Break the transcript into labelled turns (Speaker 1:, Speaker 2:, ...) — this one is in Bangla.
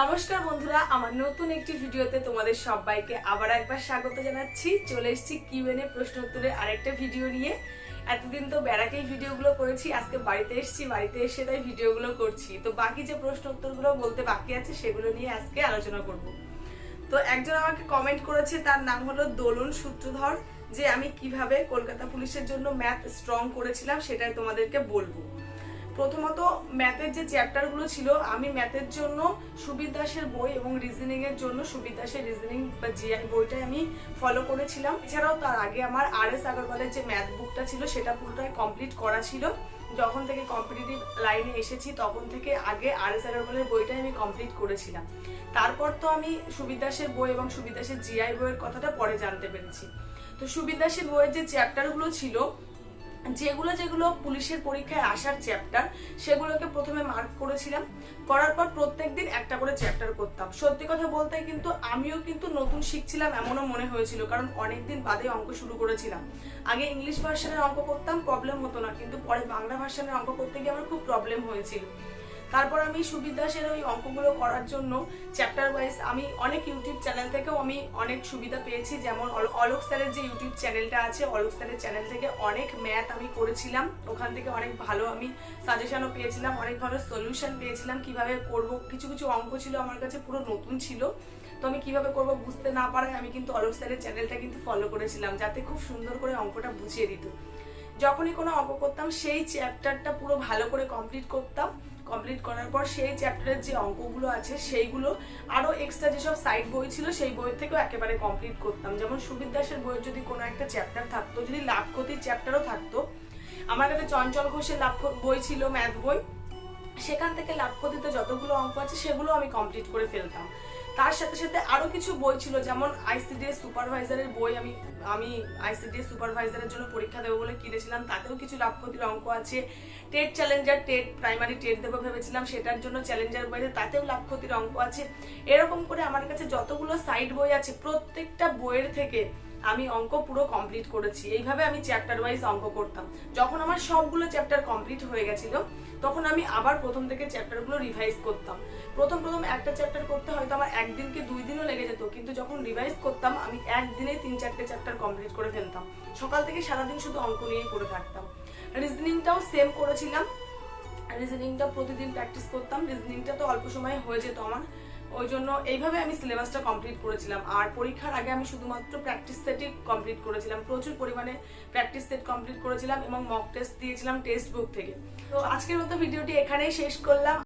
Speaker 1: নমস্কার বন্ধুরা, আমার নতুন একটি ভিডিওতে তোমাদের সবাইকে আবার একবার স্বাগত জানাচ্ছি। চলে এসেছি কিউএনএ প্রশ্ন উত্তরের আরেকটা ভিডিও নিয়ে। এতদিন তো বেড়াকেই ভিডিওগুলো করেছি, আজকে বাড়িতে এসেছি, বাড়িতে এসে তাই ভিডিওগুলো করছি। তো বাকি যে প্রশ্ন উত্তরগুলো বলতে বাকি আছে, সেগুলো নিয়ে আজকে আলোচনা করব। তো একজন আমাকে কমেন্ট করেছে, তার নাম হলো দোলন সূত্রধর, যে আমি কীভাবে কলকাতা পুলিশের জন্য ম্যাথ স্ট্রং করেছিলাম সেটাই তোমাদেরকে বলব। প্রথমত ম্যাথের যে চ্যাপ্টারগুলো ছিল, আমি ম্যাথের জন্য সুবির দাসের বই এবং রিজনিং এর জন্য সুবির দাসের রিজনিং বা জিআই বইটাই আমি ফলো করেছিলাম। এছাড়াও তার আগে আমার আর এস আগরওয়ালের যে ম্যাথ বুকটা ছিল, সেটা পুরোটাই কমপ্লিট করা ছিল। যখন থেকে কম্পিটিটিভ লাইনে এসেছি, তখন থেকে আগে আর এস আগরওয়ালের বইটাই আমি কমপ্লিট করেছিলাম। তারপর তো আমি সুবির দাসের বই এবং সুবির দাসের জিআই বইয়ের কথাটা পরে জানতে পেরেছি। তো সুবির দাসের বইয়ের যে চ্যাপ্টারগুলো ছিল যেগুলো যেগুলো পুলিশের পরীক্ষায় আসার চ্যাপ্টার সেগুলোকে প্রথমে মার্ক করেছিলাম। করার পর প্রত্যেক দিন একটা করে চ্যাপ্টার করতাম। সত্যি কথা বলতে কিন্তু আমিও কিন্তু নতুন শিখছিলাম, এমনও মনে হয়েছিল, কারণ অনেকদিন বাদে অঙ্ক শুরু করেছিলাম। আগে ইংলিশ ভার্সানের অঙ্ক করতাম প্রবলেম হতো না, কিন্তু পরে বাংলা ভার্সানের অঙ্ক করতে গিয়ে আমার খুব প্রবলেম হয়েছিল। তারপর আমি সুবির দাসের ওই অঙ্কগুলো করার জন্য চ্যাপ্টার ওয়াইজ আমি অনেক ইউটিউব চ্যানেল থেকেও আমি অনেক সুবিধা পেয়েছি। যেমন অল- অলোক স্যারের যে ইউটিউব চ্যানেলটা আছে, অলোক স্যারের চ্যানেল থেকে অনেক ম্যাথ আমি করেছিলাম। ওখান থেকে অনেক ভালো আমি সাজেশনও পেয়েছিলাম, অনেক ভালো সলিউশন পেয়েছিলাম। কীভাবে করব, কিছু কিছু অঙ্ক ছিল আমার কাছে পুরো নতুন ছিল। তো আমি কীভাবে করব বুঝতে না পারায় আমি কিন্তু অলোক স্যারের চ্যানেলটা কিন্তু ফলো করেছিলাম, যাতে খুব সুন্দর করে অঙ্কটা বুঝিয়ে দিত। যখনই কোনো অঙ্ক করতাম, সেই চ্যাপ্টারটা পুরো ভালো করে কমপ্লিট করতাম। কমপ্লিট করার পর সেই চ্যাপ্টারের যে অঙ্কগুলো আছে, সেইগুলো আরও এক্সট্রা যেসব সাইড বই ছিল, সেই বই থেকেও একেবারে কমপ্লিট করতাম। যেমন সুবির দাসের বইয়ের যদি কোনো একটা চ্যাপ্টার থাকতো, যদি লাভ ক্ষতির চ্যাপ্টারও থাকতো, আমার কাছে চঞ্চল ঘোষের লাভ বই ছিল ম্যাথ বই। সেখান থেকে লাভ ক্ষতিতে যতগুলো অঙ্ক আছে, সেগুলো আমি কমপ্লিট করে ফেলতাম। তার সাথে সাথে আরও কিছু বই ছিল, যেমন আইসিডিএস সুপারভাইজারের বই আমি আমি আইসিডিএস সুপারভাইজারের জন্য পরীক্ষা দেবো বলে কিনেছিলাম, তাতেও কিছু লাভ ক্ষতির অঙ্ক আছে। TET challenger TET primary TET দেবো ভেবেছিলাম, সেটার জন্য চ্যালেঞ্জার বইতে তাতেও লাভ ক্ষতির অঙ্ক আছে। এরকম করে আমার কাছে যতগুলো সাইড বই আছে, প্রত্যেকটা বইয়ের থেকে আমি অঙ্ক পুরো কমপ্লিট করেছি। এইভাবে আমি চ্যাপ্টার ওয়াইজ অঙ্ক করতাম। যখন আমার সবগুলো চ্যাপ্টার কমপ্লিট হয়ে গেছিল, তখন আমি আবার প্রথম থেকে চ্যাপ্টারগুলো রিভাইজ করতাম। প্রথম প্রথম একটা চ্যাপ্টার করতে হয়তো আমার একদিন কি দুই দিনও লেগে যেত, কিন্তু যখন রিভাইজ করতাম, আমি একদিনে তিন, চারটে চ্যাপ্টার কমপ্লিট করে ফেলতাম। সকাল থেকে সারাদিন শুধু অঙ্ক নিয়েই করে থাকতাম। রিজনিংটাও সেম করেছিলাম। রিজনিংটা প্রতিদিন প্র্যাকটিস করতাম। রিজনিংটা তো অল্প সময়ে হয়ে যেত আমার। ওই জন্য এইভাবে আমি সিলেবাসটা কমপ্লিট করেছিলাম। আর পরীক্ষার আগে আমি শুধুমাত্র প্র্যাকটিস সেটই কমপ্লিট করেছিলাম। প্রচুর পরিমাণে প্র্যাকটিস সেট কমপ্লিট করেছিলাম এবং মক টেস্ট দিয়েছিলাম টেক্সট বুক থেকে। তো আজকের মতো ভিডিওটি এখানেই শেষ করলাম।